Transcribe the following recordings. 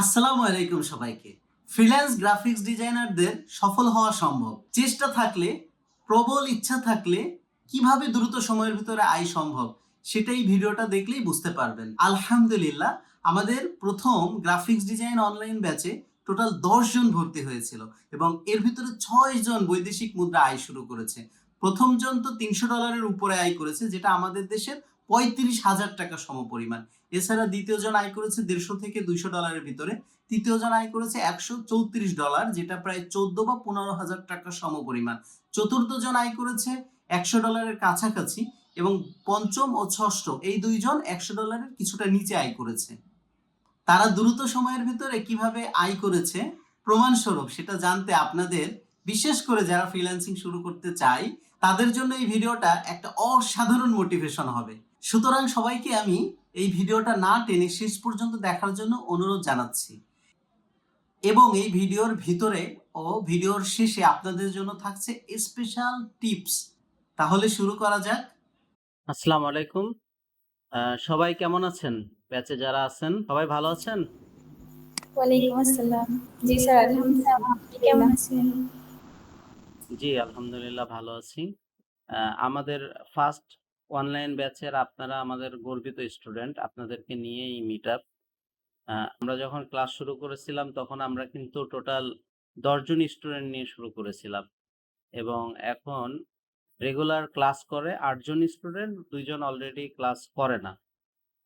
আসসালামু আলাইকুম সবাইকে। ফ্রিল্যান্স গ্রাফিক্স ডিজাইনারদের সফল হওয়া সম্ভব। চেষ্টা থাকলে, প্রবল ইচ্ছা থাকলে কীভাবে দ্রুত সময়ের ভিতরে আয় সম্ভব, সেটাই ভিডিওটা দেখলেই বুঝতে পারবেন। আলহামদুলিল্লাহ, আমাদের প্রথম গ্রাফিক্স ডিজাইন অনলাইন ব্যাচে টোটাল জন ভর্তি হয়েছিল এবং এর ভিতরে ছয় জন বৈদেশিক মুদ্রা আয় শুরু করেছে। প্রথম জন তো তিনশো ডলারের উপরে আয় করেছে, যেটা আমাদের দেশের পঁয়ত্রিশ হাজার টাকা সমপরিমাণ। এছাড়া দ্বিতীয় জন আয় করেছে দেড়শো থেকে দুইশো ডলারের ভিতরে। তৃতীয় জন আয় করেছে একশো চৌত্রিশ ডলার যেটা প্রায় চোদ্দ বা পনেরো হাজার টাকা সমপরিমাণ। চতুর্থ জন আয় করেছে একশো ডলারের কাছাকাছি এবং পঞ্চম ও ষষ্ঠ এই দুইজন একশো ডলারের কিছুটা নিচে আয় করেছে। তারা দ্রুত সময়ের ভিতরে কীভাবে আয় করেছে? প্রমাণস্বরূপ সেটা জানতে আপনাদের, বিশেষ করে যারা ফ্রিল্যান্সিং শুরু করতে চায় তাদের জন্য এই ভিডিওটা একটা অসাধারণ মোটিভেশন হবে। সুতরাং সবাইকে আমি এই ভিডিওটা না টেনে শেষ পর্যন্ত দেখার জন্য অনুরোধ জানাচ্ছি। এবং এই ভিডিওর ভিতরে ও ভিডিওর শেষে আপনাদের জন্য থাকছে স্পেশাল টিপস তাহলে শুরু করা যাক। আসসালামু আলাইকুম। আহ, সবাই কেমন আছেন? ব্যাচে যারা আছেন সবাই ভালো আছেন? ওয়ালাইকুম আসসালাম। জি স্যার আলহামদুলিল্লাহ আপনি কেমন আছেন? জি, আলহামদুলিল্লাহ ভালো আছি। আমাদের ফার্স্ট অনলাইন ব্যাচের আপনারা আমাদের গর্বিত স্টুডেন্ট আপনাদেরকে নিয়ে এই মিট আপ আমরা যখন ক্লাস শুরু করেছিলাম, তখন আমরা কিন্তু টোটাল দশজন স্টুডেন্ট নিয়ে শুরু করেছিলাম। এবং এখন রেগুলার ক্লাস করে আটজন স্টুডেন্ট দুইজন অলরেডি ক্লাস করে না।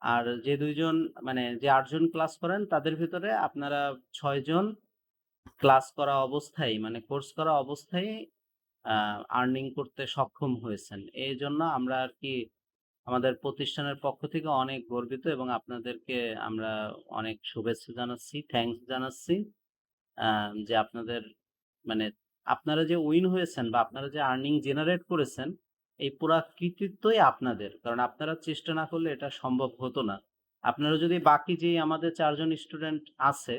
আর যে দুইজন মানে যে আটজন ক্লাস করেন, তাদের ভিতরে আপনারা ছয়জন ক্লাস করা অবস্থায় মানে কোর্স করা অবস্থায় আর্নিং করতে সক্ষম হয়েছেন। এই জন্য আমরা আর কি আমাদের প্রতিষ্ঠানের পক্ষ থেকে অনেক গর্বিত এবং আপনাদেরকে আমরা অনেক শুভেচ্ছা জানাচ্ছি থ্যাঙ্কস জানাচ্ছি যে আপনাদের মানে আপনারা যে উইন হয়েছেন বা আপনারা যে আর্নিং জেনারেট করেছেন, এই পুরা কৃতিত্বই আপনাদের। কারণ আপনারা চেষ্টা না করলে এটা সম্ভব হতো না। আপনারা যদি বাকি যে আমাদের চারজন স্টুডেন্ট আছে,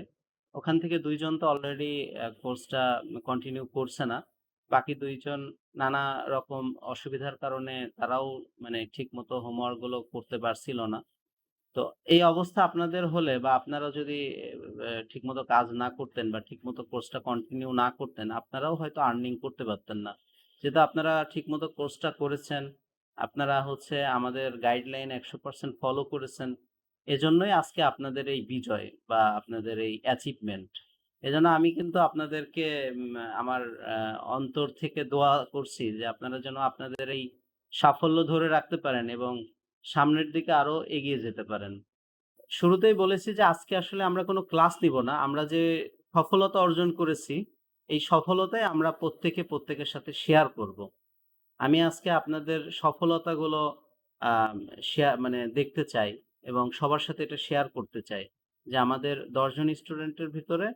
ওখান থেকে দুইজন তো অলরেডি কোর্সটা কন্টিনিউ করছে না। বাকি দুইজন নানা রকম অসুবিধার কারণে তারাও মানে ঠিক মতো হোমওয়ার্কগুলো করতে পারছিল না। তো এই অবস্থা আপনাদের হলে বা আপনারা যদি ঠিক মতো কাজ না করতেন বা ঠিক মতো কোর্সটা কন্টিনিউ না করতেন, আপনারাও হয়তো আর্নিং করতে পারতেন না। যেহেতু আপনারা ঠিক মতো কোর্সটা করেছেন, আপনারা হচ্ছে আমাদের গাইডলাইন একশো পার্সেন্ট ফলো করেছেন, এজন্যই আজকে আপনাদের এই বিজয় বা আপনাদের এই অ্যাচিভমেন্ট এজন্য আমি কিন্তু আপনাদেরকে আমার অন্তর থেকে দোয়া করছি যে আপনারা যেন আপনাদের এই সাফল্য ধরে রাখতে পারেন এবং সামনের দিকে আরও এগিয়ে যেতে পারেন। শুরুতেই বলেছি যে আজকে আসলে আমরা কোনো ক্লাস নিব না। আমরা যে সফলতা অর্জন করেছি, এই সফলতায় আমরা প্রত্যেকে প্রত্যেকের সাথে শেয়ার করব। আমি আজকে আপনাদের সফলতাগুলো শেয়ার মানে দেখতে চাই এবং সবার সাথে এটা শেয়ার করতে চাই যে আমাদের দশজন স্টুডেন্টের ভিতরে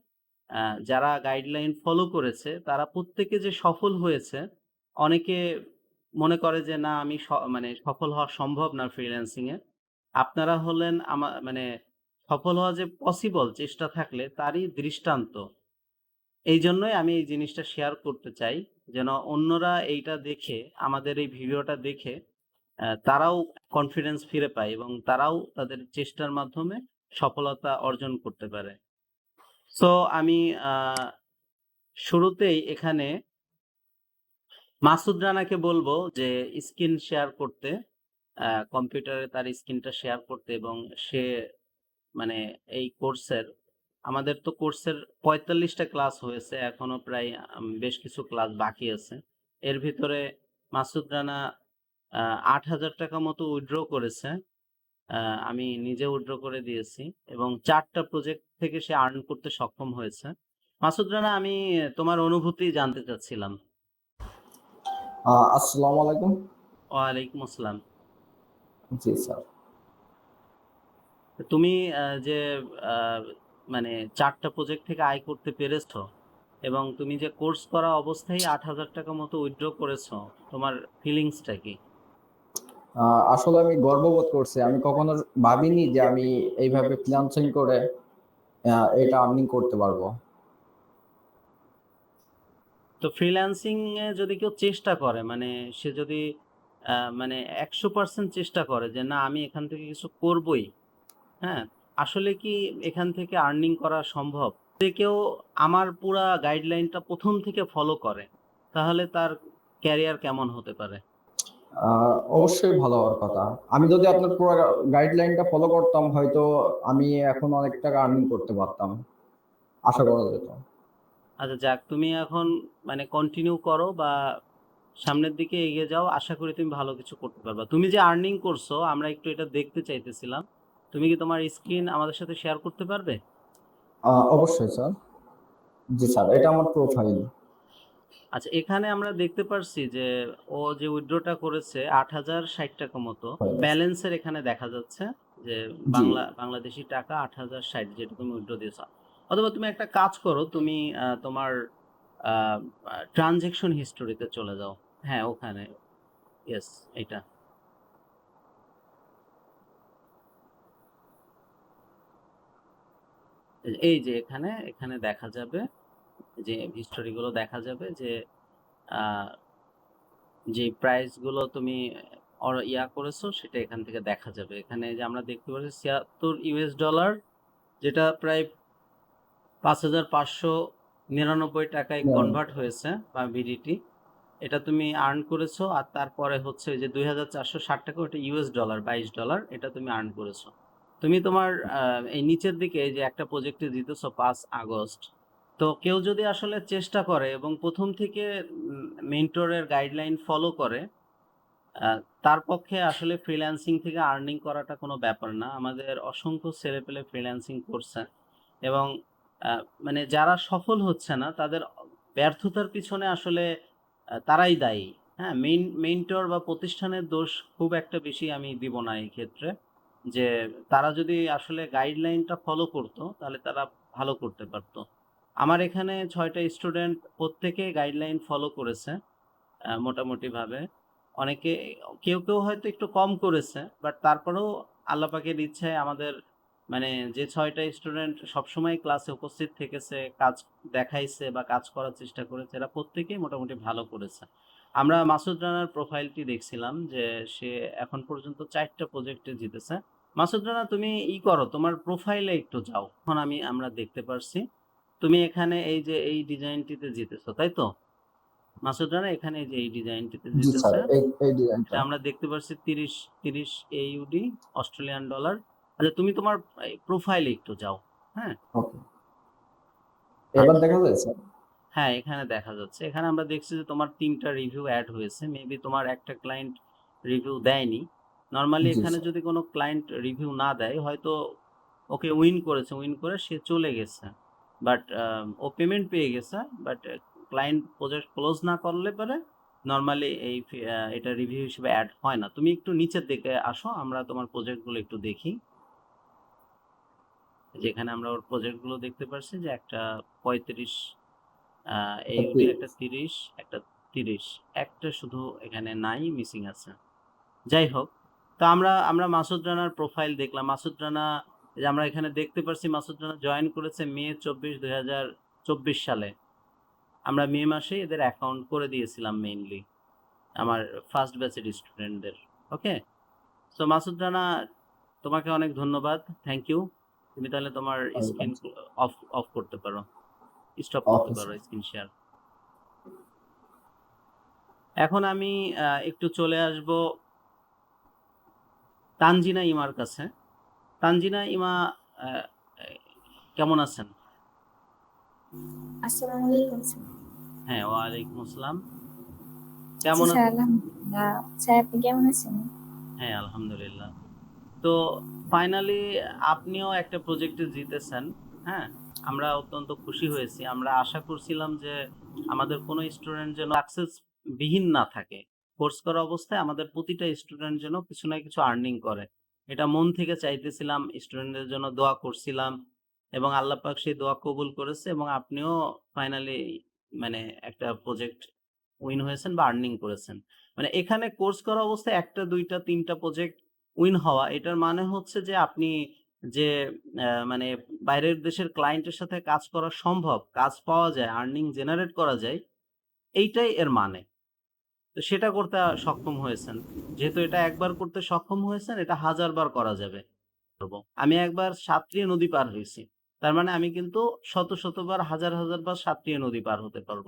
যারা গাইডলাইন ফলো করেছে, তারা প্রত্যেকে যে সফল হয়েছে, অনেকে মনে করে যে, না, আমি মানে সফল হওয়া সম্ভব না ফ্রিল্যান্সিং এ। আপনারা হলেন আমার মানে সফল হওয়া যে পসিবল চেষ্টা থাকলে তারই দৃষ্টান্ত। এই জন্যই আমি এই জিনিসটা শেয়ার করতে চাই, যেন অন্যরা এইটা দেখে, আমাদের এই ভিডিওটা দেখে তারাও কনফিডেন্স ফিরে পায় এবং তারাও তাদের চেষ্টার মাধ্যমে সফলতা অর্জন করতে পারে। সো আমি শুরুতেই এখানে মাসুদ রানাকে বলব যে স্ক্রিন শেয়ার করতে কম্পিউটারে তার স্ক্রিনটা শেয়ার করতে এবং সে মানে এই কোর্সের, আমাদের তো কোর্সের পঁয়তাল্লিশটা ক্লাস হয়েছে, এখনও প্রায় বেশ কিছু ক্লাস বাকি আছে। এর ভিতরে মাসুদ রানা আট হাজার টাকা মতো উইথড্র করেছে। আমি নিজে উইথড্র করে দিয়েছি এবং চারটা প্রজেক্ট থেকে সে আর্ন করতে সক্ষম হয়েছে। মাসুদ রানা আমি তোমার অনুভূতি জানতে চাচ্ছিলাম। আসসালামু আলাইকুম। ওয়ালাইকুম আসসালাম। জি স্যার। তুমি যে মানে চারটা প্রজেক্ট থেকে আয় করতে পেরেছ এবং তুমি যে কোর্স করা অবস্থায় আট হাজার টাকা মতো উইথড্র করেছ তোমার ফিলিংসটা কি? আসলে আমি গর্ববোধ করছি। আমি কখনো ভাবিনি যে আমি এইভাবে ফ্রিল্যান্সিং করে এটা আর্নিং করতে পারব। তো ফ্রিল্যান্সিং এ যদি কেউ চেষ্টা করে মানে সে যদি মানে একশো পার্সেন্ট চেষ্টা করে যে, না, আমি এখান থেকে কিছু করবই। হ্যাঁ আসলে কি এখান থেকে আর্নিং করা সম্ভব? যে কেউ আমার পুরা গাইডলাইনটা প্রথম থেকে ফলো করে, তাহলে তার ক্যারিয়ার কেমন হতে পারে? অবশ্যই ভালো হওয়ার কথা। আমি যদি আপনার পুরো গাইডলাইনটা ফলো করতাম হয়তো আমি এখন অনেক টাকা আর্নিং করতে পারতাম। আশা করা যেত আচ্ছা যাক তুমি এখন মানে কন্টিনিউ করো বা সামনের দিকে এগিয়ে যাও। আশা করি তুমি ভালো কিছু করতে পারবা। তুমি যে আর্নিং করছ আমরা একটু এটা দেখতে চাইতেছিলাম। তুমি কি তোমার স্ক্রিন আমাদের সাথে শেয়ার করতে পারবে? অবশ্যই স্যার জি স্যার এটা আমার প্রোফাইল আচ্ছা এখানে আমরা দেখতে পারছি যে ও যে উইথড্রটা করেছে আট হাজার ষাট টাকা মতো। ব্যালেন্সের এখানে দেখা যাচ্ছে যে বাংলা বাংলাদেশি টাকা আট হাজার ষাট যেটা তুমি উইথড্র দিয়েছ। অথবা তুমি একটা কাজ করো তুমি তোমার ট্রানজেকশন হিস্টোরিতে চলে যাও। হ্যাঁ ওখানে। ইয়েস এটা এই যে এখানে এখানে দেখা যাবে যে হিস্টোরিগুলো দেখা যাবে যে আহ, যে প্রাইসগুলো তুমি ইয়া করেছ সেটা এখান থেকে দেখা যাবে। এখানে যে আমরা দেখতে পাচ্ছি ছিয়াত্তর ইউএস ডলার যেটা প্রায় পাঁচ হাজার পাঁচশো নিরানব্বই টাকায় কনভার্ট হয়েছে বা ভিডিটি এটা তুমি আর্ন করেছ আর তারপরে হচ্ছে যে দুই হাজার চারশো ষাট টাকা ওটা ইউএস ডলার বাইশ ডলার এটা তুমি আর্ন করেছ। তুমি তোমার এই নিচের দিকে এই যে একটা প্রজেক্টে দিতেছো পাঁচ আগস্ট তো কেউ যদি আসলে চেষ্টা করে এবং প্রথম থেকে মেন্টরের গাইডলাইন ফলো করে তার পক্ষে আসলে ফ্রিল্যান্সিং থেকে আর্নিং করাটা কোনো ব্যাপার না। আমাদের অসংখ্য ছেলেপেলে ফ্রিল্যান্সিং করছে এবং মানে যারা সফল হচ্ছে না, তাদের ব্যর্থতার পিছনে আসলে তারাই দায়ী। হ্যাঁ মেইন মেন্টর বা প্রতিষ্ঠানের দোষ খুব একটা বেশি আমি দিব না এই ক্ষেত্রে। যে, তারা যদি আসলে গাইডলাইনটা ফলো করতো, তাহলে তারা ভালো করতে পারতো। আমার এখানে ছয়টা স্টুডেন্ট প্রত্যেকে গাইডলাইন ফলো করেছে মোটামুটিভাবে। অনেকে, কেউ কেউ হয়তো একটু কম করেছে বাট তারপরেও আল্লাহ পাকের ইচ্ছায় আমাদের মানে যে ছয়টা স্টুডেন্ট সবসময় ক্লাসে উপস্থিত থেকেছে, কাজ দেখাইছে বা কাজ করার চেষ্টা করেছে, এরা প্রত্যেকেই মোটামুটি ভালো করেছে। আমরা মাসুদ রানার প্রোফাইলটি দেখছিলাম যে সে এখন পর্যন্ত চারটা প্রজেক্টে জিতেছে। মাসুদ রানা, তুমি ই করো, তোমার প্রোফাইলে একটু যাও। এখন আমি, আমরা দেখতে পারছি। তুমি এখানে এই যে এই ডিজাইনটিতে জিতেছো তাই তো? মাসুদ রানা এখানে যে এই ডিজাইনটিতে জিতেছে আমরা দেখতে পাচ্ছি তিরিশ তিরিশ এইউডি অস্ট্রেলিয়ান ডলার। আচ্ছা তুমি তোমার প্রোফাইলে একটু যাও হ্যাঁ? এবার দেখা স্যার হ্যাঁ এখানে দেখা যাচ্ছে। এখানে আমরা দেখছি যে তোমার তিনটা রিভিউ অ্যাড হয়েছে। মেবি তোমার একটা ক্লায়েন্ট রিভিউ দেয়নি। নর্মালি এখানে যদি কোনো ক্লায়েন্ট রিভিউ না দেয় হয়তো ওকে উইন করেছে উইন করে সে চলে গেছে। বাট ও পেমেন্ট পেয়ে গেছে বাট ক্লায়েন্ট প্রজেক্ট ক্লোজ না করলে পরে নর্মালি এই এটা রিভিউ হিসেবে অ্যাড হয় না। তুমি একটু নিচের দিকে আসো আমরা তোমার প্রজেক্টগুলো একটু দেখি। যেখানে আমরা ওর প্রজেক্টগুলো দেখতে পারছি যে একটা পঁয়ত্রিশ এই একটা তিরিশ একটা তিরিশ। একটা শুধু এখানে নাই মিসিং আছে। যাই হোক তো আমরা আমরা মাসুদ রানার প্রোফাইল দেখলাম। মাসুদ রানা যে আমরা এখানে দেখতে পাচ্ছি মাসুদ রানা জয়েন করেছে মে চব্বিশ দুই হাজার চব্বিশ সালে। আমরা মে মাসে এদের অ্যাকাউন্ট করে দিয়েছিলাম মেইনলি আমার ফার্স্ট ব্যাচের স্টুডেন্টদের ওকে সো মাসুদ রানা তোমাকে অনেক ধন্যবাদ থ্যাংক ইউ তুমি তাহলে তোমার স্ক্রিন অফ অফ করতে পারো স্টপ করতে পারো স্ক্রিন শেয়ার এখন আমি একটু চলে আসব তানজিনা ইমার কাছে। তানজিনা ইমা কেমন আছেন? আসসালামু আলাইকুম হ্যাঁ ওয়ালাইকুম আসসালাম। কেমন আছেন? আলহামদুলিল্লাহ। স্যার আপনি কেমন আছেন? হ্যাঁ আলহামদুলিল্লাহ। তো ফাইনালি আপনিও একটা প্রজেক্টে জিতেছেন হ্যাঁ? আমরা অত্যন্ত খুশি হয়েছি। আমরা আশা করছিলাম যে আমাদের কোনো স্টুডেন্ট যেন সাকসেস বিহীন না থাকে। কোর্স করা অবস্থায় আমাদের প্রতিটা স্টুডেন্ট যেন কিছু না কিছু আর্নিং করে। এটা মন থেকে চাইতেছিলাম স্টুডেন্টদের জন্য দোয়া করছিলাম এবং আল্লাহ পাক সেই দোয়া কবুল করেছে এবং আপনিও ফাইনালি মানে একটা প্রজেক্ট উইন হয়েছেন বা আর্নিং করেছেন। মানে এখানে কোর্স করা অবস্থায় একটা, দুইটা, তিনটা প্রজেক্ট উইন হওয়া, এটার মানে হচ্ছে যে আপনি যে মানে বাইরের দেশের ক্লায়েন্টের সাথে কাজ করা সম্ভব, কাজ পাওয়া যায় আর্নিং জেনারেট করা যায়, এইটাই এর মানে। তো সেটা করতে সক্ষম হয়েছেন। যেহেতু এটা একবার করতে সক্ষম হয়েছেন এটা হাজারবার করা যাবে। আমি একবার সাতরিয়া নদী পার হয়েছি। তার মানে আমি কিন্তু শত শতবার হাজার হাজার বার সাতরিয়া নদী পার হতে পারব।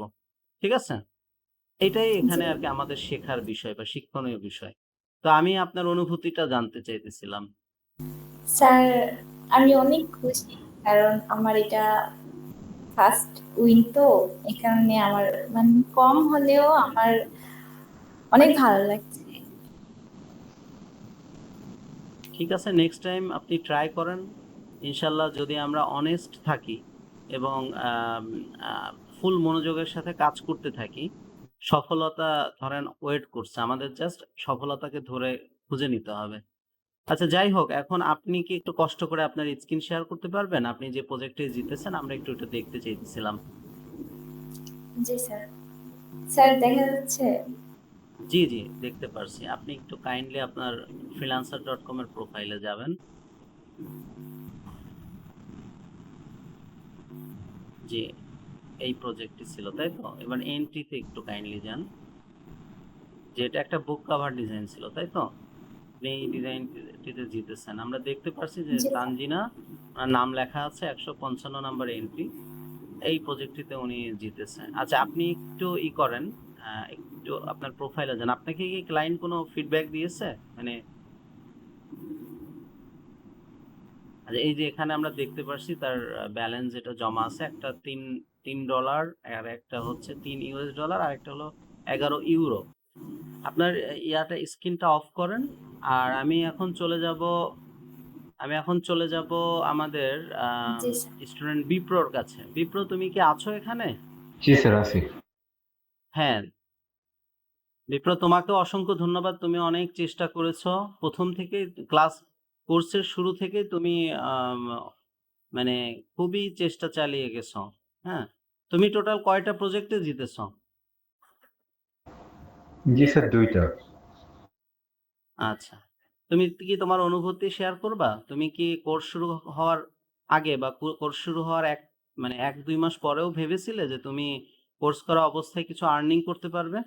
ঠিক আছে? এটাই এখানে আর কি আমাদের শেখার বিষয় বা শিক্ষণীয় বিষয়। তো আমি আপনার অনুভূতিটা জানতে চাইতেছিলাম। স্যার আমি অনেক খুশি কারণ আমার এটা ফার্স্ট উইন তো। কারণে আমার মানে কম হলেও আমার অনেক ভালো লাগছে। ঠিক আছে নেক্সট টাইম আপনি ট্রাই করেন। ইনশাল্লাহ যদি আমরা অনেস্ট থাকি এবং ফুল মনোযোগের সাথে কাজ করতে থাকি সফলতা ধরেন ওয়েট করছে। আমাদের জাস্ট সফলতাকে ধরে খুঁজে নিতে হবে। আচ্ছা যাই হোক এখন আপনি কি একটু কষ্ট করে আপনার স্ক্রিন শেয়ার করতে পারবেন? আপনি যে প্রজেক্টে জিতেছেন আমরা একটু এটা দেখতে চাইতেছিলাম। জি স্যার স্যার দেখা যাচ্ছে। জি জি দেখতে পারছি। আপনি একটু কাইন্ডলি আপনার ফ্রিল্যান্সার ডট কম এর প্রোফাইলে যাবেন। জি এই প্রজেক্টটি ছিল তাই তো? এবার এন্ট্রিতে একটু কাইন্ডলি যান। যে এটা একটা বুক কভার ডিজাইন ছিল তাই তো? আপনি এই ডিজাইনটিতে জিতেছেন। আমরা দেখতে পারছি যে। তানজিনা নাম লেখা আছে একশো পঞ্চান্ন নাম্বার এন্ট্রি এই প্রজেক্টটিতে উনি জিতেছেন। আচ্ছা আপনি একটু ই করেন একটু আপনার প্রোফাইলে যান। আপনাকে কি ক্লায়েন্ট কোনো ফিডব্যাক দিয়েছে? মানে আচ্ছা এই যে এখানে আমরা দেখতে পাচ্ছি তার ব্যালেন্স যেটা জমা আছে একটা তিন তিন ডলার আর একটা হচ্ছে তিন ইউএস ডলার আর একটা হলো এগারো ইউরো আপনার ইয়াটা স্ক্রিনটা অফ করেন। আর আমি এখন চলে যাব আমি এখন চলে যাব আমাদের স্টুডেন্ট বিপ্রর কাছে। বিপ্র তুমি কি আছো এখানে? জি স্যার আছি। হ্যাঁ বিপ্র তোমাকে অসংখ্য ধন্যবাদ। তুমি অনেক চেষ্টা করেছ। প্রথম থেকে ক্লাস কোর্সের শুরু থেকে তুমি মানে খুবই চেষ্টা চালিয়ে গেছো। হ্যাঁ? তুমি টোটাল কয়টা প্রজেক্টে জিতেছো? জি স্যার দুইটা। আচ্ছা। তুমি কি তোমার অনুভূতি শেয়ার করবা? তুমি কি কোর্স শুরু হওয়ার আগে বা কোর্স শুরু হওয়ার এক মানে এক দুই মাস পরেও ভেবেছিলে যে তুমি কোর্স করা অবস্থায় কিছু আর্নিং করতে পারবে?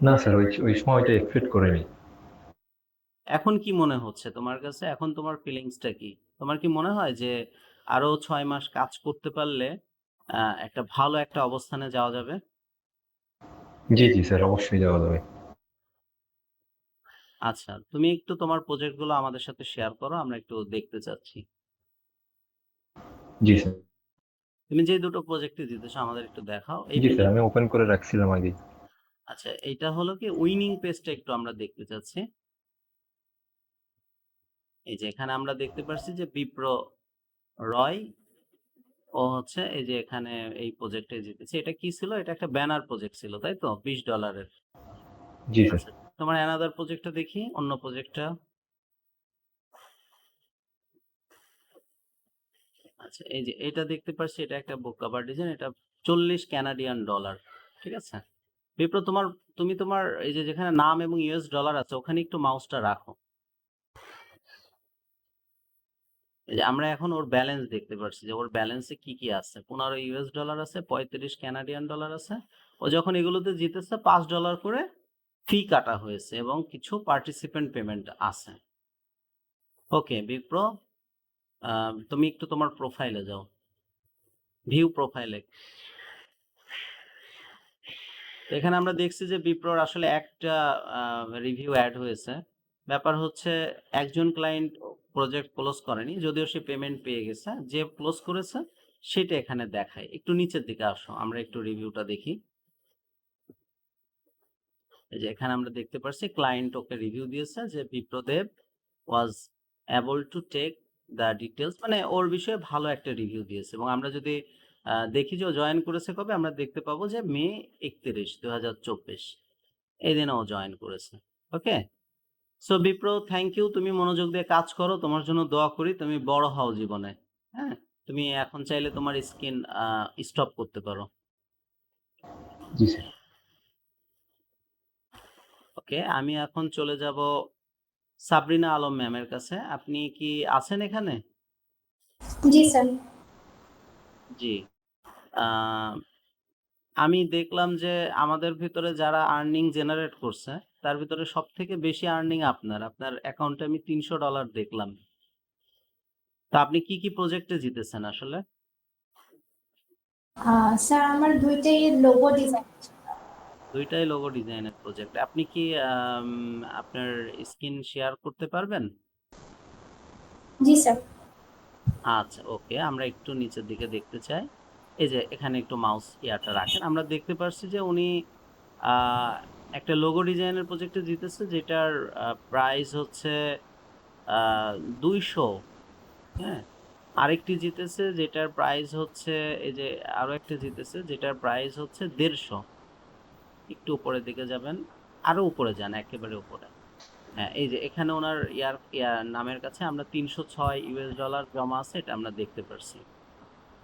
না স্যার ওই ওই সময়টা এক্সপেক্ট করিনি। এখন কি মনে হচ্ছে তোমার কাছে? এখন তোমার ফিলিংসটা কি? তোমার কি মনে হয় যে আরও ছয় মাস কাজ করতে পারলে একটা ভালো একটা অবস্থানে যাওয়া যাবে? জি জি স্যার অবশ্যই যাওয়া যাবে। আচ্ছা তুমি একটু তোমার প্রজেক্টগুলো আমাদের সাথে শেয়ার করো আমরা একটু দেখতে চাচ্ছি। জি স্যার। তুমি যে দুটো প্রজেক্টে দিতেছো আমাদের একটু দেখাও। এই জি স্যার আমি ওপেন করে রাখছিলাম আগে আচ্ছা এটা হলো কি উইনিং পেজটা একটু আমরা দেখতে চাচ্ছি। এই যে এখানে আমরা দেখতে পাচ্ছি যে বিপ্র রয় ও হচ্ছে এই যে এখানে এই প্রজেক্টে জিতেছে। এটা কি ছিল? এটা একটা ব্যানার প্রজেক্ট ছিল তাই তো? বিশ ডলারের। জি স্যার তোমার অ্যানাদার প্রজেক্টটা দেখি অন্য প্রজেক্টটা আচ্ছা এই যে এটা দেখতে পাচ্ছি এটা একটা বুক কভার ডিজাইন এটা চল্লিশ ক্যানাডিয়ান ডলার ঠিক আছে? বিপ্র তোমার, তুমি তোমার এই যে যেখানে নাম এবং ইউএস ডলার আছে, ওখানে একটু মাউসটা রাখো। আমরা এখন ওর ব্যালেন্স দেখতে পাচ্ছি যে ওর ব্যালেন্সে কি কি আছে। পনেরো ইউএস ডলার আছে, পঁয়ত্রিশ ক্যানাডিয়ান ডলার আছে। ও যখন এগুলোতে জিতেছে, পাঁচ ডলার করে ফি কাটা হয়েছে এবং কিছু পার্টিসিপেন্ট পেমেন্ট আছে। ওকে বিপ্র তুমি একটু তোমার প্রোফাইলে যাও। ভিউ প্রোফাইলে এখানে আমরা দেখছি যে বিপ্রর আসলে একটা রিভিউ অ্যাড হয়েছে। ব্যাপার হচ্ছে একজন ক্লায়েন্ট প্রজেক্ট ক্লোজ করেনি, যদিও সে পেমেন্ট পেয়ে গেছে। যে ক্লোজ করেছে, সেটা এখানে দেখায়। একটু নিচের দিকে আসো, আমরা একটু রিভিউটা দেখি। এই যে এখানে আমরা দেখতে পাচ্ছি ক্লায়েন্ট ওকে রিভিউ দিয়েছে যে Bipradeb was able to take the details মানে ওর বিষয়ে ভালো একটা রিভিউ দিয়েছে। এবং আমরা যদি দেখি যে ও জয়েন করেছে কবে? আমরা দেখতে পাবো যে মে একত্রিশ দু হাজার চব্বিশ। এই দিনে ও জয়েন করেছে। Okay? So Bipra thank you তুমি মনোযোগ দিয়ে কাজ করো। তোমার জন্য দোয়া করি তুমি বড় হও জীবনে। হ্যাঁ? তুমি এখন চাইলে তোমার স্কিন স্টপ করতে পারো। জি স্যার। ওকে আমি এখন চলে যাব সাবরিনা আলম ম্যামের কাছে। আপনি কি আছেন এখানে? জি স্যার। জি। আমি দেখলাম যে আমাদের ভিতরে যারা আর্নিং জেনারেট করছে তার ভিতরে সব থেকে বেশি আর্নিং আপনার। আপনার অ্যাকাউন্টে আমি তিনশো ডলার দেখলাম। তা আপনি কি কি প্রজেক্টে জিতেছেন আসলে? স্যার আমার দুইটাই লোগো ডিজাইন দুইটাই লোগো ডিজাইনের প্রজেক্ট আপনি কি আম, আপনার স্ক্রিন শেয়ার করতে পারবেন? জি স্যার। আচ্ছা ওকে। আমরা একটু নিচের দিকে দেখতে চাই। এই যে, এখানে একটু মাউস ইয়াটা রাখেন। আমরা দেখতে পাচ্ছি যে উনি একটা লোগো ডিজাইনের প্রজেক্টে জিতেছে যেটার প্রাইস হচ্ছে দুইশো। হ্যাঁ? আরেকটি জিতেছে, যেটার প্রাইস হচ্ছে, এই যে আরও একটা জিতেছে, যেটার প্রাইস হচ্ছে দেড়শো। একটু উপরের দিকে যাবেন। আরও উপরে যান, একেবারে উপরে। হ্যাঁ এই যে এখানে ওনার ইয়ার ইয়ার নামের কাছে আমরা তিনশো ছয় ইউএস ডলার জমা আছে, এটা আমরা দেখতে পারছি।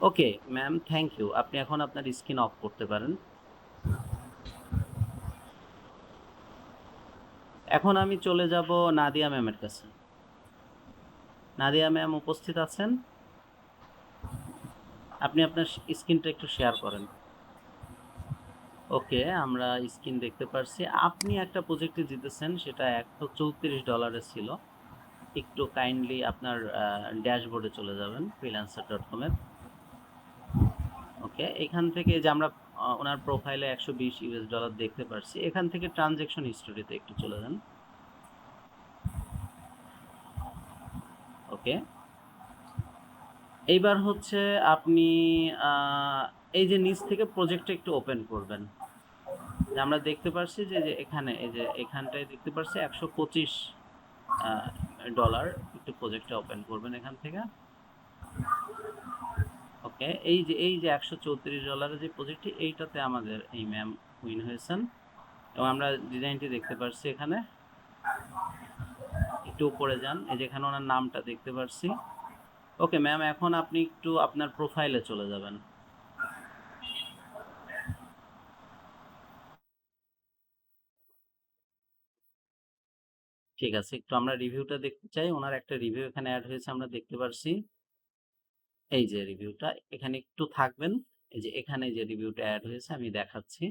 Okay, ma'am, thank you. আপনি এখন আপনার স্ক্রিন অফ করতে পারেন। এখন আমি চলে যাব নাদিয়া ম্যামের কাছে। নাদিয়া ম্যাম উপস্থিত আছেন? আপনি আপনার স্ক্রিনটা একটু শেয়ার করেন। ওকে, আমরা স্ক্রিন দেখতে পারছি। আপনি একটা প্রজেক্টে জিতেছেন সেটা একশো চৌত্রিশ ডলারের ছিল। একটু কাইন্ডলি আপনার ড্যাশবোর্ডে চলে যাবেন ফ্রিল্যান্সার ডট কমের ওকে, এখান থেকে যে আমরা ওনার প্রোফাইলে একশো বিশ ইউএস ডলার দেখতে পারছি, এখান থেকে ট্রানজেকশন হিস্টোরিতে একটু চলে যান। ওকে, এইবার হচ্ছে আপনি এই যে নিচ থেকে প্রজেক্টটা একটু ওপেন করবেন। আমরা দেখতে পাচ্ছি যে এখানে, এই যে এখানটায় দেখতে পাচ্ছি একশো পঁচিশ ডলার একটু প্রজেক্টটা ওপেন করবেন এখান থেকে। ওকে এই যে এই যে একশো চৌত্রিশ ডলারের যে প্রজেক্টটি এইটাতে আমাদের এই ম্যাম উইন হয়েছেন। এবং আমরা ডিজাইনটি দেখতে পাচ্ছি এখানে। একটু উপরে যান, এই যে এখানে ওনার নামটা দেখতে পাচ্ছি ওকে ম্যাম এখন আপনি একটু আপনার প্রোফাইলে চলে যাবেন। ঠিক আছে। একটু আমরা রিভিউটা দেখতে চাই। ওনার একটা রিভিউ এখানে অ্যাড হয়েছে, আমরা দেখতে পারছি। এই যে রিভিউটা, এখানে একটু থাকবেন। এই যে এখানে যে রিভিউটা অ্যাড হয়েছে, আমি দেখাচ্ছি।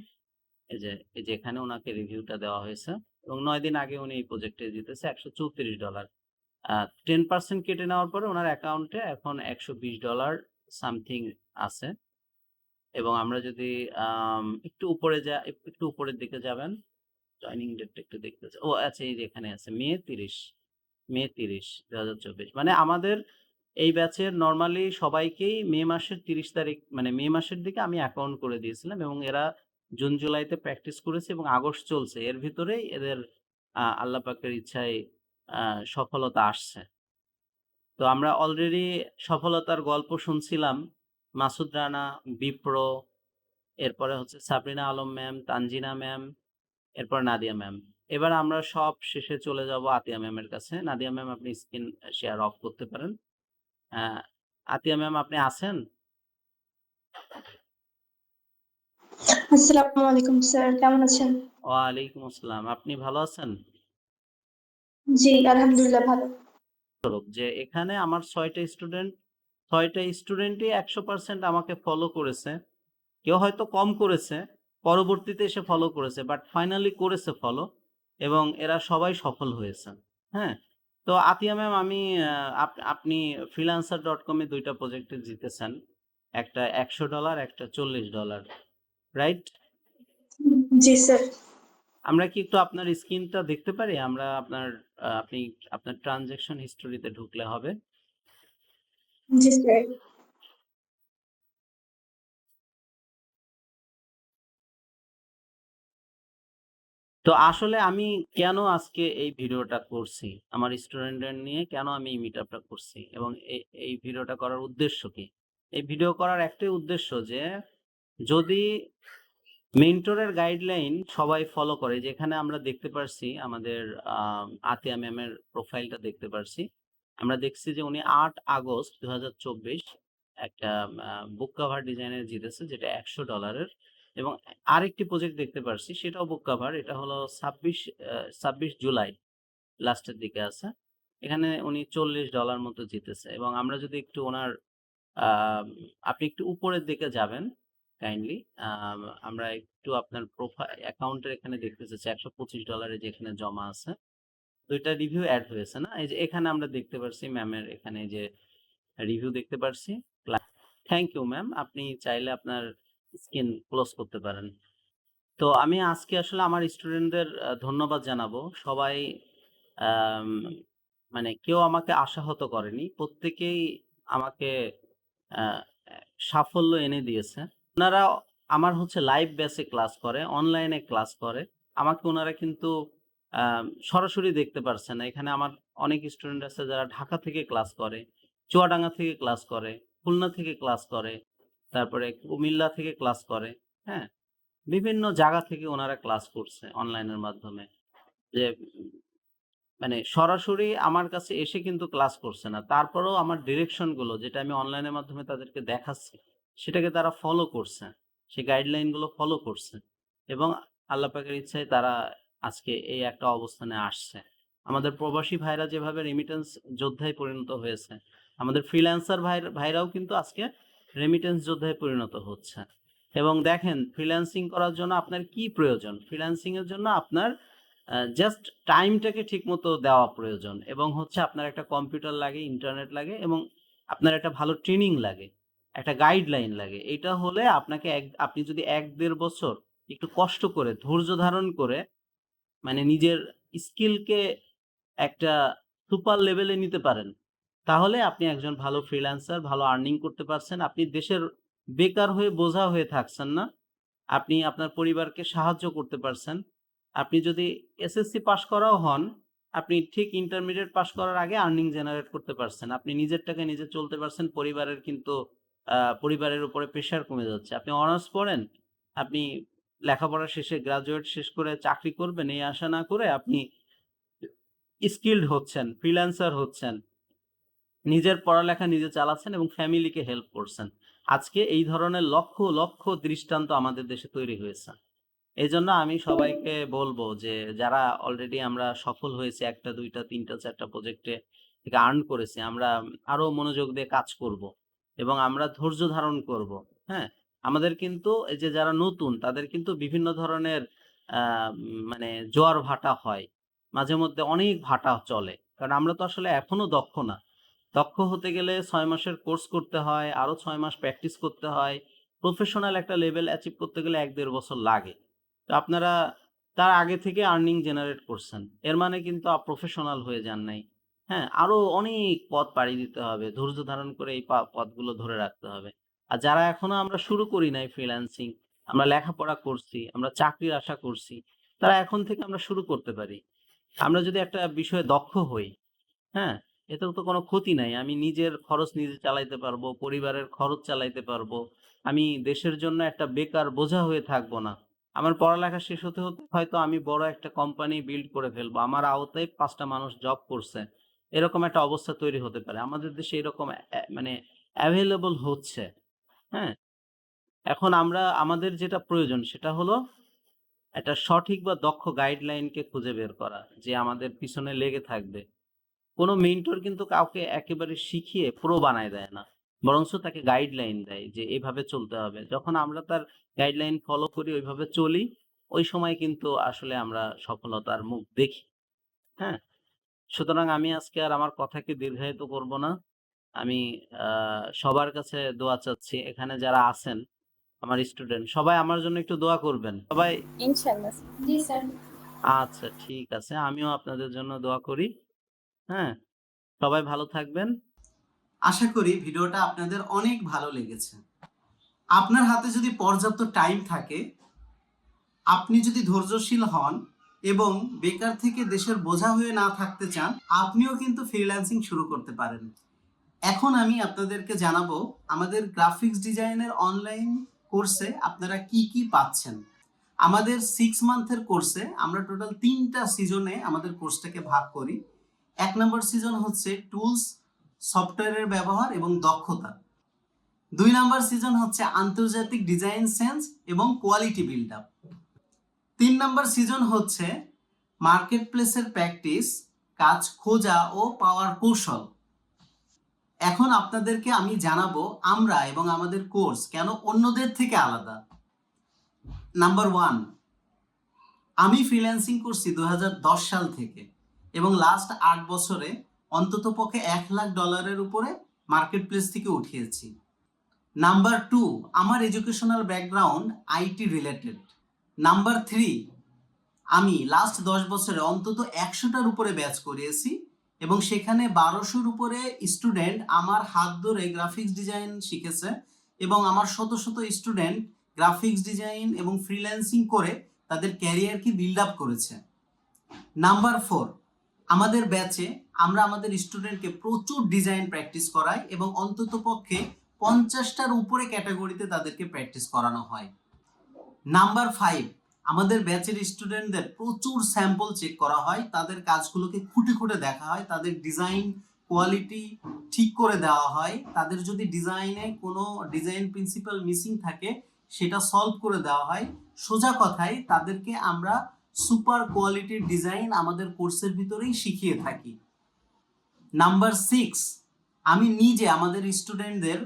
এই যে এই যে এখানে ওনাকে রিভিউটা দেওয়া হয়েছে। এবং নয় দিন আগে উনি এই প্রজেক্টে জিতেছে একশো চৌত্রিশ ডলার টেন পার্সেন্ট কেটে নেওয়ার পরে ওনার অ্যাকাউন্টে এখন একশো বিশ ডলার সামথিং আছে। এবং আমরা যদি একটু উপরে যা, একটু উপরের দিকে যাবেন। জয়নিং ডেটটা একটু দেখতে ও আচ্ছা এই যে এখানে আছে, মে তিরিশ মে তিরিশ দু হাজার চব্বিশ। মানে আমাদের এই ব্যাচের নর্মালি সবাইকেই মে মাসের তিরিশ তারিখ মানে মে মাসের দিকে আমি অ্যাকাউন্ট করে দিয়েছিলাম এবং এরা জুন, জুলাইতে প্র্যাকটিস করেছে এবং আগস্ট চলছে। এর ভিতরেই এদের আল্লাহ পাকের ইচ্ছায় সফলতা আসছে। তো আমরা অলরেডি সফলতার গল্প শুনছিলাম। মাসুদ রানা, বিপ্রো, এরপরে হচ্ছে সাবরিনা আলম ম্যাম তানজিনা ম্যাম এরপর নাদিয়া ম্যাম। এবার আমরা সব শেষে চলে যাব আতিয়া ম্যামের কাছে। নাদিয়া ম্যাম আপনি স্ক্রিন শেয়ার অফ করতে পারেন। আতিয়া ম্যাম আপনি আছেন? আসসালামু আলাইকুম স্যার কেমন আছেন? ওয়ালাইকুম আসসালাম। আপনি ভালো আছেন? জি আলহামদুলিল্লাহ ভালো। যে এখানে আমার ছয়টা স্টুডেন্ট ছয়টা স্টুডেন্টই একশো পার্সেন্ট আমাকে ফলো করেছে। কেউ হয়তো কম করেছে পরবর্তীতে এসে ফলো করেছে বাট ফাইনালি করেছে ফলো এবং এরা সবাই সফল হয়েছে। হ্যাঁ? তো আতিয়া ম্যাম আমি আপনি ফ্রিল্যান্সার ডট কমে দুইটা প্রজেক্টে জিতেছেন। একটা একশো ডলার একটা চল্লিশ ডলার রাইট জি স্যার আমরা কি একটু আপনার স্ক্রিনটা দেখতে পারি? আমরা আপনার আপনি আপনার ট্রানজেকশন হিস্টোরিতে ঢুকলে হবে। জি স্যার তো আসলে আমি কেন আজকে এই ভিডিওটা করছি? আমার স্টুডেন্টদের নিয়ে কেন আমি এই মিটআপটা করছি? এবং এই ভিডিওটা করার উদ্দেশ্য কি? এই ভিডিও করার একটাই উদ্দেশ্য যে যদি মেন্টরের গাইডলাইন সবাই ফলো করে যেখানে আমরা দেখতে পারছি আমাদের আম, আতিয়া ম্যামের প্রোফাইলটা দেখতে পারছি আমরা দেখছি যে উনি আট আগস্ট দু হাজার চব্বিশ একটা বুক কাভার ডিজাইনের জিতেছে যেটা একশো ডলারের এবং আরেকটি প্রজেক্ট দেখতে পারছি, সেটাও বুক কভার এটা হলো ছাব্বিশ ছাব্বিশ জুলাই লাস্টের দিকে আছে। এখানে উনি চল্লিশ ডলার মতো জিতেছে এবং আমরা যদি একটু ওনার আপনি একটু উপরের দিকে যাবেন কাইন্ডলি আমরা একটু আপনার প্রোফাইল অ্যাকাউন্টের এখানে দেখতে চাচ্ছি, একশো পঁচিশ ডলারে যেখানে জমা আছে। দুইটা রিভিউ অ্যাড হয়েছে না? এই যে এখানে আমরা দেখতে পারছি ম্যামের এখানে যে রিভিউ দেখতে পারছি। থ্যাংক ইউ ম্যাম আপনি চাইলে আপনার স্ক্রিন ক্লোজ করতে পারেন। তো আমি আজকে আসলে আমার স্টুডেন্টদের ধন্যবাদ জানাব। সবাই মানে কেউ আমাকে আশাহত করেনি। প্রত্যেকেই আমাকে সাফল্য এনে দিয়েছে। ওনারা আমার হচ্ছে লাইভ বেসে ক্লাস করে, অনলাইনে ক্লাস করে। আমাকে ওনারা কিন্তু সরাসরি দেখতে পারছে না। এখানে আমার অনেক স্টুডেন্ট আছে যারা ঢাকা থেকে ক্লাস করে, চুয়াডাঙ্গা থেকে ক্লাস করে, খুলনা থেকে ক্লাস করে। তারপরে কুমিল্লা থেকে ক্লাস করে হ্যাঁ? বিভিন্ন জায়গা থেকে ওনারা ক্লাস করছে অনলাইনের মাধ্যমে। যে মানে সরাসরি আমার কাছে এসে কিন্তু ক্লাস করছে না। তারপরেও আমার ডিরেকশনগুলো যেটা আমি অনলাইনের মাধ্যমে তাদেরকে দেখাচ্ছি, সেটাকে তারা ফলো করছে। সেই গাইডলাইনগুলো ফলো করছে। এবং আল্লাহ পাকের ইচ্ছায় তারা আজকে এই একটা অবস্থানে আসছে। আমাদের প্রবাসী ভাইরা যেভাবে রেমিটেন্স যোদ্ধায় পরিণত হয়েছে, আমাদের ফ্রিল্যান্সার ভাই ভাইরাও কিন্তু আজকে রেমিটেন্স যোদ্ধায় পরিণত হচ্ছে। এবং দেখেন ফ্রিল্যান্সিং করার জন্য আপনার কি প্রয়োজন? ফ্রিল্যান্সিং এর জন্য আপনার জাস্ট টাইমটাকে ঠিকমতো দেওয়া প্রয়োজন। এবং হচ্ছে আপনার একটা কম্পিউটার লাগে ইন্টারনেট লাগে, এবং আপনার একটা ভালো ট্রেনিং লাগে, একটা গাইডলাইন লাগে। এটা হলে আপনাকে এক, আপনি যদি এক দেড় বছর একটু কষ্ট করে, ধৈর্য ধারণ করে মানে নিজের স্কিলকে একটা সুপার লেভেলে নিতে পারেন তাহলে আপনি একজন ভালো ফ্রিল্যান্সার ভালো আর্নিং করতে পারছেন। আপনি দেশের বেকার হয়ে বোঝা হয়ে থাকছেন না। আপনি আপনার পরিবারকে সাহায্য করতে পারছেন। আপনি যদি এসএসসি পাশ করাও হন, আপনি ঠিক ইন্টারমিডিয়েট পাশ করার আগে আর্নিং জেনারেট করতে পারছেন। আপনি নিজের টাকা নিজে চলতে পারছেন, পরিবারের কিন্তু পরিবারের উপরে প্রেশার কমে যাচ্ছে। আপনি অনার্স পড়েন, আপনি লেখাপড়া শেষে গ্রাজুয়েট শেষ করে চাকরি করবেন, এই আশা না করে আপনি স্কিল্ড হচ্ছেন ফ্রিল্যান্সার হচ্ছেন। নিজের পড়ালেখা নিজে চালাচ্ছেন এবং ফ্যামিলিকে হেল্প করছেন। আজকে এই ধরনের লক্ষ লক্ষ দৃষ্টান্ত আমাদের দেশে তৈরি হয়েছে। এই জন্য আমি সবাইকে বলব যে, যারা অলরেডি আমরা সফল হয়েছে, একটা, দুইটা, তিনটা, চারটা প্রজেক্টে থেকে আর্ন করেছি, আমরা আরও মনোযোগ দিয়ে কাজ করব এবং আমরা ধৈর্য ধারণ করব হ্যাঁ? আমাদের কিন্তু এই যে যারা নতুন, তাদের কিন্তু বিভিন্ন ধরনের মানে জোয়ার ভাটা হয়। মাঝে মধ্যে অনেক ভাটা চলে। কারণ আমরা তো আসলে এখনও দক্ষ না। দক্ষ হতে গেলে ছয় মাসের কোর্স করতে হয় আরও ছয় মাস প্র্যাকটিস করতে হয়। প্রফেশনাল একটা লেভেল অ্যাচিভ করতে গেলে এক দেড় বছর লাগে। তো আপনারা তার আগে থেকে আর্নিং জেনারেট করছেন। এর মানে কিন্তু প্রফেশনাল হয়ে যান নাই। হ্যাঁ আরও অনেক পথ পাড়ি দিতে হবে। ধৈর্য ধারণ করে এই পথগুলো ধরে রাখতে হবে। আর যারা এখনও আমরা শুরু করি নাই ফ্রিল্যান্সিং আমরা লেখাপড়া করছি, আমরা চাকরির আশা করছি, তারা এখন থেকে আমরা শুরু করতে পারি। আমরা যদি একটা বিষয়ে দক্ষ হই হ্যাঁ এতেও তো কোনো ক্ষতি নাই। আমি নিজের খরচ নিজে চালাইতে পারব, পরিবারের খরচ চালাইতে পারব। আমি দেশের জন্য একটা বেকার বোঝা হয়ে থাকব না। আমার পড়ালেখা শেষ হতে হতে হয়তো আমি বড় একটা কোম্পানি বিল্ড করে ফেলব। আমার আওতায় পাঁচটা মানুষ জব করছে। এরকম একটা অবস্থা তৈরি হতে পারে। আমাদের দেশে এরকম মানে অ্যাভেলেবল হচ্ছে। হ্যাঁ? এখন আমরা, আমাদের যেটা প্রয়োজন সেটা হলো একটা সঠিক বা দক্ষ গাইডলাইনকে খুঁজে বের করা, যে আমাদের পিছনে লেগে থাকবে। কোনো মেন্টর কিন্তু কাউকে একেবারে শিখিয়ে প্রো বানায় দেয় না। বরঞ্চ তাকে গাইডলাইন দেয় যে এভাবে চলতে হবে। যখন আমরা তার গাইডলাইন ফলো করি ওইভাবে চলি ওই সময় কিন্তু আসলে আমরা সফলতার মুখ দেখি। হ্যাঁ? সুতরাং আমি আজকে আর আমার কথাকে দীর্ঘায়িত করব না। আমি আহ, সবার কাছে দোয়া চাচ্ছি। এখানে যারা আছেন আমার স্টুডেন্ট সবাই আমার জন্য একটু দোয়া করবেন। সবাই ইনশাল্লাহ জি স্যার। আচ্ছা ঠিক আছে। আমিও আপনাদের জন্য দোয়া করি। হ্যাঁ সবাই ভালো থাকবেন। আশা করি ভিডিওটা আপনাদের অনেক ভালো লেগেছে। আপনার হাতে যদি পর্যাপ্ত টাইম থাকে, আপনি যদি ধৈর্যশীল হন এবং বেকার থেকে দেশের বোঝা হয়ে না থাকতে চান, আপনিও কিন্তু ফ্রিল্যান্সিং শুরু করতে পারেন। এখন আমি আপনাদেরকে জানাব আমাদের গ্রাফিক্স ডিজাইনের অনলাইন কোর্সে আপনারা কি কি পাচ্ছেন। আমাদের সিক্স মান্থের কোর্সে আমরা টোটাল তিনটা সিজনে আমাদের কোর্সটাকে ভাগ করি। এক নম্বর সিজন হচ্ছে টুলস সফটওয়্যারের ব্যবহার এবং দক্ষতা। দুই নাম্বার সিজন হচ্ছে আন্তর্জাতিক ডিজাইন সেন্স এবং কোয়ালিটি বিল্ড আপ তিন নাম্বার সিজন হচ্ছে মার্কেট প্লেসের প্র্যাকটিস কাজ খোঁজা ও পাওয়ার কৌশল। এখন আপনাদেরকে আমি জানাব আমরা এবং আমাদের কোর্স কেন অন্যদের থেকে আলাদা। নাম্বার ওয়ান আমি ফ্রিল্যান্সিং করছি দু হাজার দশ সাল থেকে। এবং লাস্ট আট বছরে অন্তত পক্ষে এক লাখ ডলারের উপরে মার্কেট প্লেস থেকে উঠিয়েছি। নাম্বার টু আমার educational background IT related number three আমি লাস্ট দশ বছরে অন্তত একশোটার উপরে ব্যাচ করিয়েছি এবং সেখানে বারোশোর উপরে স্টুডেন্ট আমার হাত ধরে গ্রাফিক্স ডিজাইন শিখেছে এবং আমার শত শত স্টুডেন্ট গ্রাফিক্স ডিজাইন এবং ফ্রিল্যান্সিং করে তাদের ক্যারিয়ারকে বিল্ড আপ করেছে। নাম্বার ফোর আমাদের ব্যাচে আমরা আমাদের স্টুডেন্টকে প্রচুর ডিজাইন প্র্যাকটিস করাই এবং অন্তত পক্ষে পঞ্চাশটার উপরে ক্যাটাগরিতে তাদেরকে প্র্যাকটিস করানো হয়। নাম্বার ফাইভ আমাদের ব্যাচের স্টুডেন্টদের প্রচুর স্যাম্পল চেক করা হয়, তাদের কাজগুলোকে খুঁটে খুঁটে দেখা হয়, তাদের ডিজাইন কোয়ালিটি ঠিক করে দেওয়া হয়, তাদের যদি ডিজাইনে কোনো ডিজাইন প্রিন্সিপাল মিসিং থাকে, সেটা সলভ করে দেওয়া হয়। সোজা কথায় তাদেরকে আমরা সুপার কোয়ালিটির ডিজাইন আমাদের কোর্সের ভিতরেই শিখিয়ে থাকি। নাম্বার সিক্স, আমি নিজে আমাদের স্টুডেন্টদের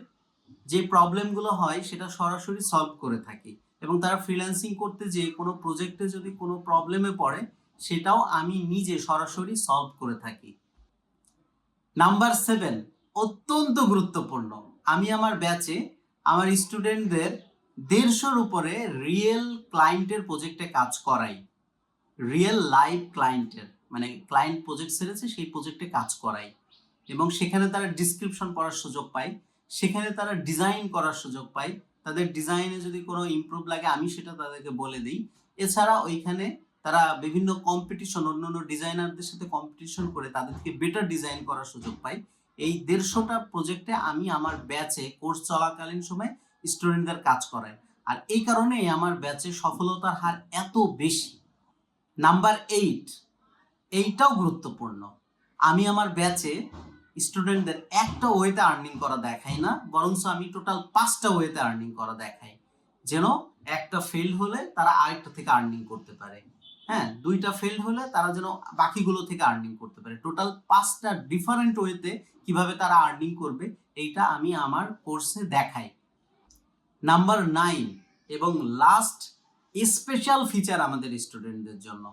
যে প্রবলেমগুলো হয় সেটা সরাসরি সলভ করে থাকি এবং তারা ফ্রিল্যান্সিং করতে যে কোনো প্রজেক্টে যদি কোনো প্রবলেমে পড়ে সেটাও আমি নিজে সরাসরি সলভ করে থাকি। নাম্বার সেভেন, অত্যন্ত গুরুত্বপূর্ণ। আমি আমার ব্যাচে আমার স্টুডেন্টদের দেড়শোর উপরে রিয়েল ক্লায়েন্টের প্রজেক্টে কাজ করাই। রিয়েল লাইভ ক্লায়েন্টের মানে ক্লায়েন্ট প্রজেক্ট ছেড়েছে সেই প্রজেক্টে কাজ করাই এবং সেখানে তারা ডিসক্রিপশন করার সুযোগ পায়, সেখানে তারা ডিজাইন করার সুযোগ পায়। তাদের ডিজাইনে যদি কোনো ইমপ্রুভ লাগে, আমি সেটা তাদেরকে বলে দিই। এছাড়া ওইখানে তারা বিভিন্ন কম্পিটিশন অন্য অন্য ডিজাইনারদের সাথে কম্পিটিশন করে তাদেরকে বেটার ডিজাইন করার সুযোগ পায়। এই দেড়শোটা প্রজেক্টে আমি আমার ব্যাচে কোর্স চলাকালীন সময় স্টুডেন্টদের কাজ করাই। আর এই কারণেই আমার ব্যাচে সফলতার হার এত বেশি। নাম্বার এইট এইটাও গুরুত্বপূর্ণ। আমি আমার ব্যাচে স্টুডেন্টদের একটা ওয়েতে আর্নিং করা দেখাই না, বরঞ্চ আমি টোটাল পাঁচটা ওয়েতে আর্নিং করা দেখাই। যেন একটা ফেল হলে তারা আরেকটা থেকে আর্নিং করতে পারে। হ্যাঁ দুইটা ফেল হলে তারা যেন বাকিগুলো থেকে আর্নিং করতে পারে। টোটাল পাঁচটা ডিফারেন্ট ওয়েতে কীভাবে তারা আর্নিং করবে, এইটা আমি আমার কোর্সে দেখাই। নাম্বার নাইন এবং লাস্ট স্পেশাল ফিচার আমাদের স্টুডেন্টদের জন্য।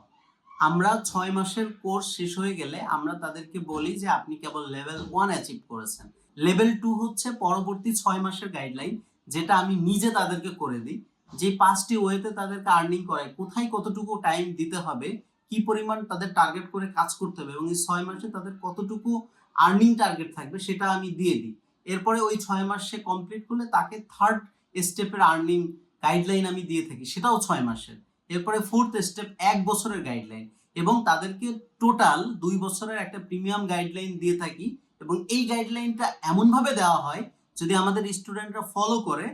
আমরা ছয় মাসের কোর্স শেষ হয়ে গেলে আমরা তাদেরকে বলি যে, আপনি কেবল লেভেল ওয়ান অ্যাচিভ করেছেন। লেভেল টু হচ্ছে পরবর্তী ছয় মাসের গাইডলাইন যেটা আমি নিজে তাদেরকে করে দিই। যে পাঁচটি ওয়েতে তাদেরকে আর্নিং করায় কোথায় কতটুকু টাইম দিতে হবে, কি পরিমাণ তাদের টার্গেট করে কাজ করতে হবে, এবং এই ছয় মাসে তাদের কতটুকু আর্নিং টার্গেট থাকবে সেটা আমি দিয়ে দিই। এরপরে ওই ছয় মাস সে কমপ্লিট করলে তাকে থার্ড স্টেপের আর্নিং গাইডলাইন আমি দিয়ে থাকি, সেটাও ছয় মাসের। এরপরে ফোর্থ স্টেপ এক বছরের গাইডলাইন এবং তাদেরকে টোটাল দুই বছরের একটা প্রিমিয়াম গাইডলাইন দিয়ে থাকি এবং এই গাইডলাইনটা এমনভাবে দেওয়া হয়, যদি আমাদের স্টুডেন্টরা ফলো করে,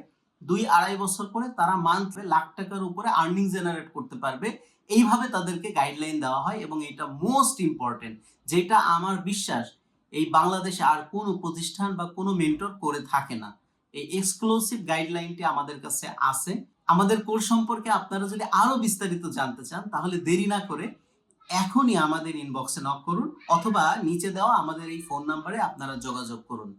দুই আড়াই বছর পরে তারা মান্থে লাখ টাকার উপরে আর্নিং জেনারেট করতে পারবে। এইভাবে তাদেরকে গাইডলাইন দেওয়া হয় এবং এটা মোস্ট ইম্পর্টেন্ট যেটা আমার বিশ্বাস এই বাংলাদেশে আর কোনো প্রতিষ্ঠান বা কোনো মেন্টর করে থাকে না। এই এক্সক্লুসিভ গাইডলাইনটি আমাদের কাছে আছে। আমাদের কোর্স সম্পর্কে আপনারা যদি আরও বিস্তারিত জানতে চান, তাহলে দেরি না করে এখনই আমাদের ইনবক্সে নক করুন, অথবা নিচে দেওয়া আমাদের এই ফোন নাম্বারে আপনারা যোগাযোগ করুন।